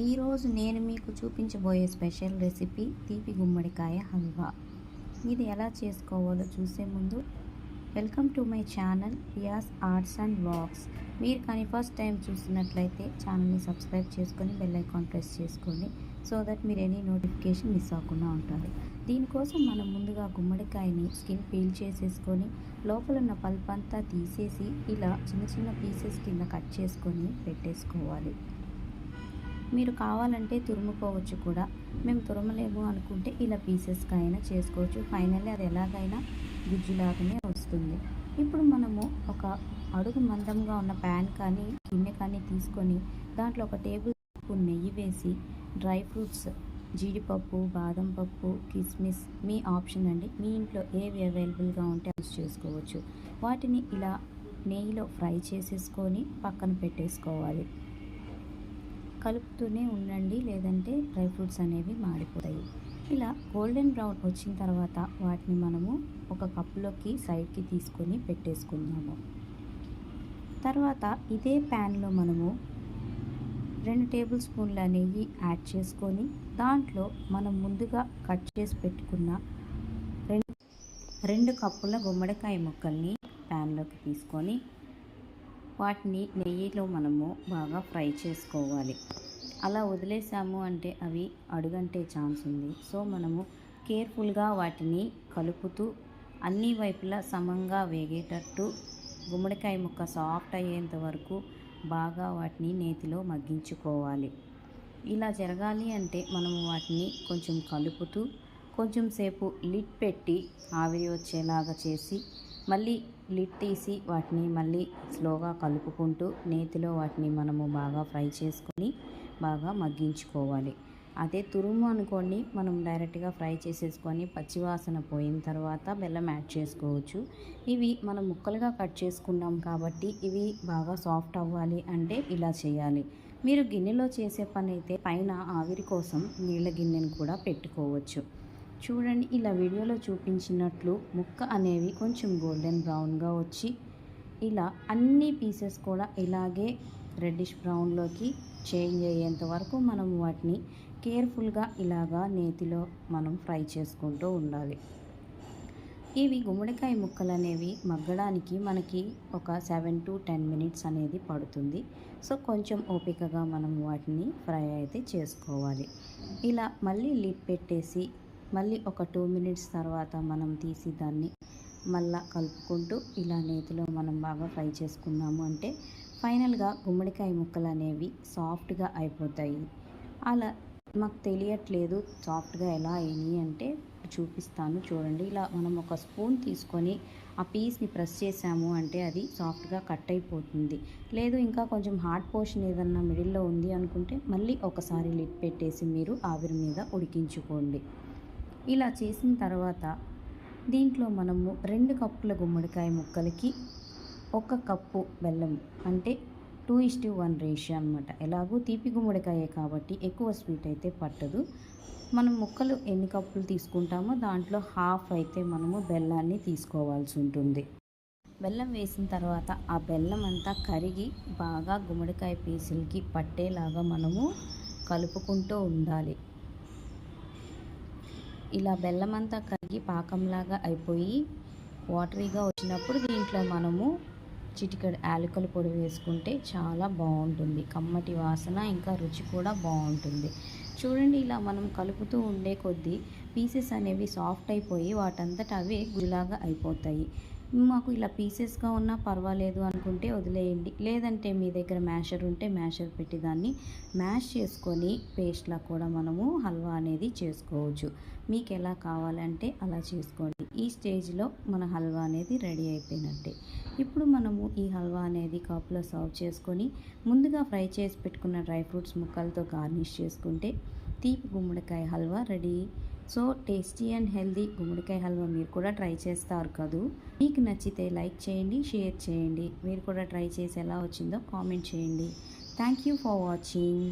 ఈరోజు నేను మీకు చూపించబోయే స్పెషల్ రెసిపీ తీపి గుమ్మడికాయ హల్వా. ఇది ఎలా చేసుకోవాలో చూసే ముందు welcome to my channel Piya's arts and blogs మీరు కానీ ఫస్ట్ టైం చూస్తున్నట్లయితే ఛానల్ని సబ్స్క్రైబ్ చేసుకొని బెల్ ఐకాన్ ప్రెస్ చేసుకోండి సో దట్ మీరు ఎనీ నోటిఫికేషన్ మిస్ అవ్వకుండా ఉంటారు. దీనికోసం మనం ముందుగా గుమ్మడికాయని స్కిన్ పీల్ చేసేసుకొని లోపల ఉన్న పల్ప్ అంతా తీసేసి ఇలా చిన్న చిన్న పీసెస్ కింద కట్ చేసుకొని పెట్టేసుకోవాలి. మీరు కావాలంటే తురుముకోవచ్చు కూడా. మేము తురమలేము అనుకుంటే ఇలా పీసెస్గా అయినా చేసుకోవచ్చు. ఫైనల్లీ అది ఎలాగైనా గుజ్జులాగానే వస్తుంది. ఇప్పుడు మనము ఒక అడుగు మందంగా ఉన్న ప్యాన్ కానీ గిన్నె కానీ తీసుకొని దాంట్లో ఒక టేబుల్ స్పూన్ నెయ్యి వేసి డ్రై ఫ్రూట్స్ జీడిపప్పు బాదం పప్పు కిస్మిస్ మీ ఆప్షన్ అండి. మీ ఇంట్లో ఏవి అవైలబుల్గా ఉంటే యూస్ చేసుకోవచ్చు. వాటిని ఇలా నెయ్యిలో ఫ్రై చేసేసుకొని పక్కన పెట్టేసుకోవాలి. కలుపుతూనే ఉండండి లేదంటే డ్రై ఫ్రూట్స్ అనేవి మాడిపోతాయి ఇలా గోల్డెన్ బ్రౌన్ వచ్చిన తర్వాత వాటిని మనము ఒక కప్పులోకి సైడ్కి తీసుకొని పెట్టేసుకుందాము. తర్వాత ఇదే ప్యాన్లో మనము రెండు టేబుల్ స్పూన్ల నెయ్యి యాడ్ చేసుకొని దాంట్లో మనం ముందుగా కట్ చేసి పెట్టుకున్న రెండు రెండు కప్పుల గుమ్మడికాయ ముక్కల్ని ప్యాన్లోకి తీసుకొని వాటిని నెయ్యిలో మనము బాగా ఫ్రై చేసుకోవాలి. అలా వదిలేసాము అంటే అవి అడుగంటే ఛాన్స్ ఉంది. సో మనము కేర్ఫుల్గా వాటిని కలుపుతూ అన్ని వైపులా సమంగా వేగేటట్టు గుమ్మడికాయ ముక్క సాఫ్ట్ అయ్యేంత వరకు బాగా వాటిని నేతిలో మగ్గించుకోవాలి. ఇలా జరగాలి అంటే మనము వాటిని కొంచెం కలుపుతూ కొంచెం సేపు లిడ్ పెట్టి ఆవిరి వచ్చేలాగా చేసి మళ్ళీ లిడ్ తీసి వాటిని మళ్ళీ స్లోగా కలుపుకుంటూ నేతిలో వాటిని మనము బాగా ఫ్రై చేసుకొని బాగా మగ్గించుకోవాలి. అదే తురుము అనుకోండి మనం డైరెక్ట్గా ఫ్రై చేసేసుకొని పచ్చివాసన పోయిన తర్వాత బెల్లం యాడ్ చేసుకోవచ్చు. ఇవి మనం ముక్కలుగా కట్ చేసుకున్నాం కాబట్టి ఇవి బాగా సాఫ్ట్ అవ్వాలి అంటే ఇలా చేయాలి. మీరు గిన్నెలో చేసే పని అయితే పైన ఆవిరి కోసం నీళ్ళ గిన్నెను కూడా పెట్టుకోవచ్చు. చూడండి ఇలా వీడియోలో చూపించినట్లు ముక్క అనేవి కొంచెం గోల్డెన్ బ్రౌన్గా వచ్చి ఇలా అన్ని పీసెస్ కూడా ఇలాగే రెడ్డిష్ బ్రౌన్లోకి చేంజ్ అయ్యేంత వరకు మనం వాటిని కేర్ఫుల్గా ఇలాగా నేతిలో మనం ఫ్రై చేసుకుంటూ ఉండాలి. ఇవి గుమ్మడికాయ ముక్కలు అనేవి మగ్గడానికి మనకి ఒక సెవెన్ టు టెన్ మినిట్స్ అనేది పడుతుంది. సో కొంచెం ఓపికగా మనం వాటిని ఫ్రై అయితే చేసుకోవాలి. ఇలా మళ్ళీ లిడ్ పెట్టేసి మళ్ళీ ఒక టూ మినిట్స్ తర్వాత మనం తీసి దాన్ని మళ్ళా కలుపుకుంటూ ఇలా నేతిలో మనం బాగా ఫ్రై చేసుకున్నాము. అంటే ఫైనల్గా గుమ్మడికాయ ముక్కలు అనేవి సాఫ్ట్గా అయిపోతాయి. అలా మాకు తెలియట్లేదు సాఫ్ట్గా ఎలా అయినాయి అంటే చూపిస్తాను చూడండి. ఇలా మనం ఒక స్పూన్ తీసుకొని ఆ పీస్ని ప్రెస్ చేసాము అంటే అది సాఫ్ట్గా కట్ అయిపోతుంది. లేదు ఇంకా కొంచెం హార్డ్ పోర్షన్ ఏదన్నా మిడిల్లో ఉంది అనుకుంటే మళ్ళీ ఒకసారి లిడ్ పెట్టేసి మీరు ఆవిరి మీద ఉడికించుకోండి. ఇలా చేసిన తర్వాత దీంట్లో మనము రెండు కప్పుల గుమ్మడికాయ ముక్కలకి ఒక కప్పు బెల్లం అంటే టూ ఇస్టు వన్ రేషియో అనమాట ఎలాగో తీపి గుమ్మడికాయే కాబట్టి ఎక్కువ స్వీట్ అయితే పట్టదు. మనం ముక్కలు ఎన్ని కప్పులు తీసుకుంటామో దాంట్లో హాఫ్ అయితే మనము బెల్లాన్ని తీసుకోవాల్సి ఉంటుంది. బెల్లం వేసిన తర్వాత ఆ బెల్లం అంతా కరిగి బాగా గుమ్మడికాయ పీసులకి పట్టేలాగా మనము కలుపుకుంటూ ఉండాలి. ఇలా బెల్లం అంతా కరిగి పాకంలాగా అయిపోయి వాటరీగా వచ్చినప్పుడు దీంట్లో మనము చిటికడ యాలకుల పొడి వేసుకుంటే చాలా బాగుంటుంది. కమ్మటి వాసన ఇంకా రుచి కూడా బాగుంటుంది. చూడండి ఇలా మనం కలుపుతూ ఉండే కొద్దీ పీసెస్ అనేవి సాఫ్ట్ అయిపోయి వాటంతట అవే గులాగా అయిపోతాయి. మాకు ఇలా పీసెస్గా ఉన్నా పర్వాలేదు అనుకుంటే వదిలేయండి. లేదంటే మీ దగ్గర మ్యాషర్ ఉంటే మ్యాషర్ పెట్టి దాన్ని మ్యాష్ చేసుకొని పేస్ట్లా కూడా మనము హల్వా అనేది చేసుకోవచ్చు. మీకు ఎలా కావాలంటే అలా చేసుకోండి. ఈ స్టేజ్లో మన హల్వా అనేది రెడీ అయిపోయినట్టే. ఇప్పుడు మనము ఈ హల్వా అనేది కప్లో సర్వ్ చేసుకొని ముందుగా ఫ్రై చేసి పెట్టుకున్న డ్రై ఫ్రూట్స్ ముక్కలతో గార్నిష్ చేసుకుంటే తీపి గుమ్మడికాయ halwa ready so tasty and healthy గుమ్మడికాయ హల్వా మీరు కూడా ట్రై చేస్తారు కదూ. మీకు నచ్చితే లైక్ చేయండి షేర్ చేయండి. మీరు కూడా ట్రై చేసి ఎలా వచ్చిందో కామెంట్ చేయండి. Thank you for watching.